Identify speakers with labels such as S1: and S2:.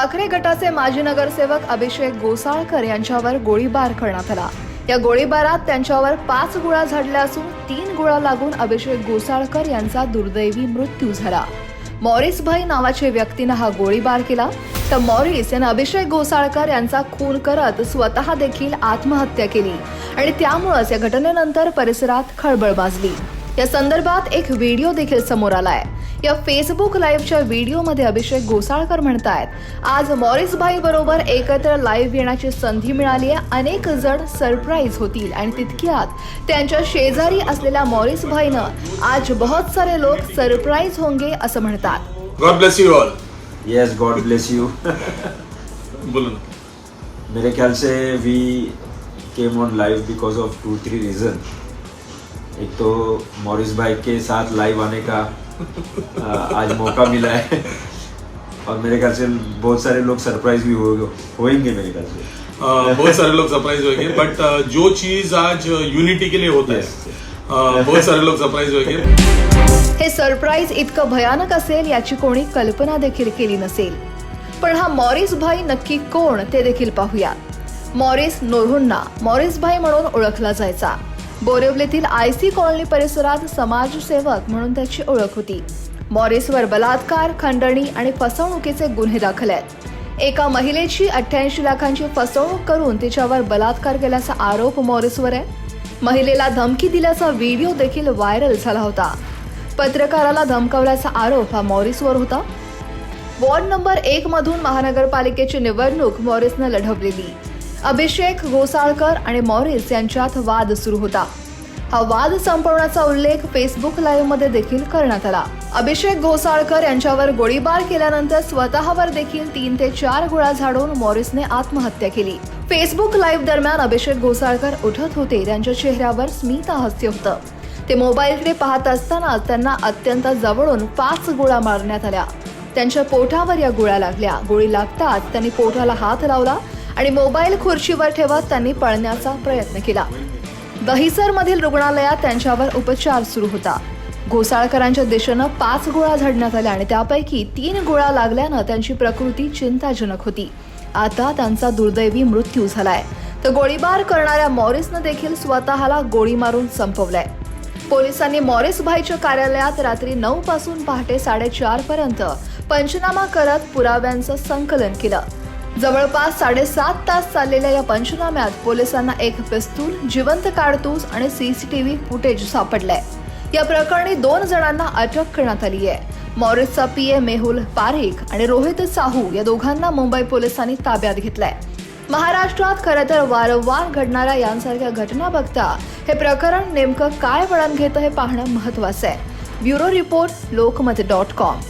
S1: ठाकरे गटाचे माजी नगरसेवक अभिषेक गोसाळकर यांच्यावर गोळीबार करण्यात आला. या गोळीबारात त्यांच्यावर पाच गोळ्या झाडल्या असून तीन गोळ्या लागून अभिषेक गोसाळकर यांचा दुर्दैवी मृत्यू झाला. मॉरिस भाई नावाच्या व्यक्तीनं हा गोळीबार केला. तर मॉरिस यानं अभिषेक गोसाळकर यांचा खून करत स्वतः देखील आत्महत्या केली आणि त्यामुळेच या घटनेनंतर परिसरात खळबळ माजली. या संदर्भात एक व्हिडिओ देखील समोर आलाय. या फेसबुक लाईव्हच्या व्हिडिओमध्ये अभिषेक गोसाळकर म्हणतायत आज मॉरिस भाई बरोबर एकत्र लाईव्ह येण्याची संधी मिळाली आहे. अनेक जण सरप्राईज होतील. आणि तितक्यात त्यांच्या शेजारी असलेल्या मॉरिस भाईनं आज बहुत सारे लोक सरप्राईज होंगे असं म्हणतात.
S2: God bless you all
S3: yes God bless you
S2: बोलो ना.
S3: मेरे ख्याल से we came on live because of two three reason एक तो मॉरिस भाई के साथ लाइव आने का आज मौका मिला है। और मेरे ख्याल से बहुत सारे लोग सरप्राइज भी हो होएंगे मेरे ख्याल से।
S2: बहुत सारे लोग सरप्राइज होंगे बट जो चीज आज यूनिटी के लिए होता है। बहुत सारे लोग सरप्राइज होंगे
S1: हे सरप्राईज इतकं भयानक असेल याची कोणी कल्पना देखील केली नसेल. पण हा मॉरिस भाई नक्की कोण ते देखील पाहूया. मॉरिस नोरुन्ना मॉरिस भाई म्हणून ओळखला जायचा. बोरिवलीतील आयसी कॉलनी परिसरात समाजसेवक म्हणून त्याची ओळख होती. मॉरिसवर बलात्कार खंडणी आणि फसवणुकीचे गुन्हे दाखल आहेत. एका महिलेची अठ्ठ्याऐंशी लाखांची फसवणूक करून तिच्यावर बलात्कार केल्याचा आरोप मॉरिसवर आहे. महिलेला धमकी दिल्याचा व्हिडिओ देखील व्हायरल झाला होता. पत्रकाराला धमकावल्याचा आरोप हा मॉरिसवर होता. वॉर्ड नंबर एक मधून महानगरपालिकेची निवडणूक मॉरिसनं लढवलेली. अभिषेक गोसाळकर आणि मॉरिस यांच्यात वाद सुरू होता. हा वाद संपवण्याचा उल्लेख फेसबुक लाईव्हमध्ये देखील करण्यात आला. अभिषेक घोसाळकर यांच्यावर गोळीबार केल्यानंतर स्वतःवर देखील तीन ते चार गोळ्या झाडून मॉरिसने आत्महत्या केली. फेसबुक लाईव्ह दरम्यान अभिषेक घोसाळकर उठत होते. त्यांच्या चेहऱ्यावर स्मित हास्य होतं. ते मोबाईलकडे पाहत असतानाच त्यांना अत्यंत जवळून पाच गोळ्या मारण्यात आल्या. त्यांच्या पोटावर या गोळ्या लागल्या. गोळी लागताच त्यांनी पोटाला हात लावला आणि मोबाईल खुर्चीवर ठेवत त्यांनी पळण्याचा प्रयत्न केला. दहिसर मधील रुग्णालयात त्यांच्यावर उपचार सुरू होता. घोसाळकरांच्या दिशेनं पाच गोळ्या झाडण्यात आल्या आणि त्यापैकी तीन गोळ्या लागल्यानं त्यांची प्रकृती चिंताजनक होती. आता त्यांचा दुर्दैवी मृत्यू झालाय. तर गोळीबार करणाऱ्या मॉरिसनं देखील स्वतःला गोळी मारून संपवलाय. पोलिसांनी मॉरिस भाईच्या कार्यालयात रात्री नऊ पासून पहाटे साडेचार पर्यंत पंचनामा करत पुराव्यांचं संकलन केलं. जवळपास साडेसात तास चाललेल्या या पंचनाम्यात पोलिसांना एक पिस्तूल जिवंत काडतूस आणि सीसीटीव्ही फुटेज सापडलंय. या प्रकरणी दोन जणांना अटक करण्यात आली आहे. मॉरिसचा ए मेहुल पारेख आणि रोहित साहू या दोघांना मुंबई पोलिसांनी ताब्यात घेतलंय. महाराष्ट्रात खरं तर वारंवार घडणाऱ्या यांसारख्या घटना बघता हे प्रकरण नेमकं काय वळण घेतं हे पाहणं महत्वाचं आहे. Bureau report Lokmat dot com.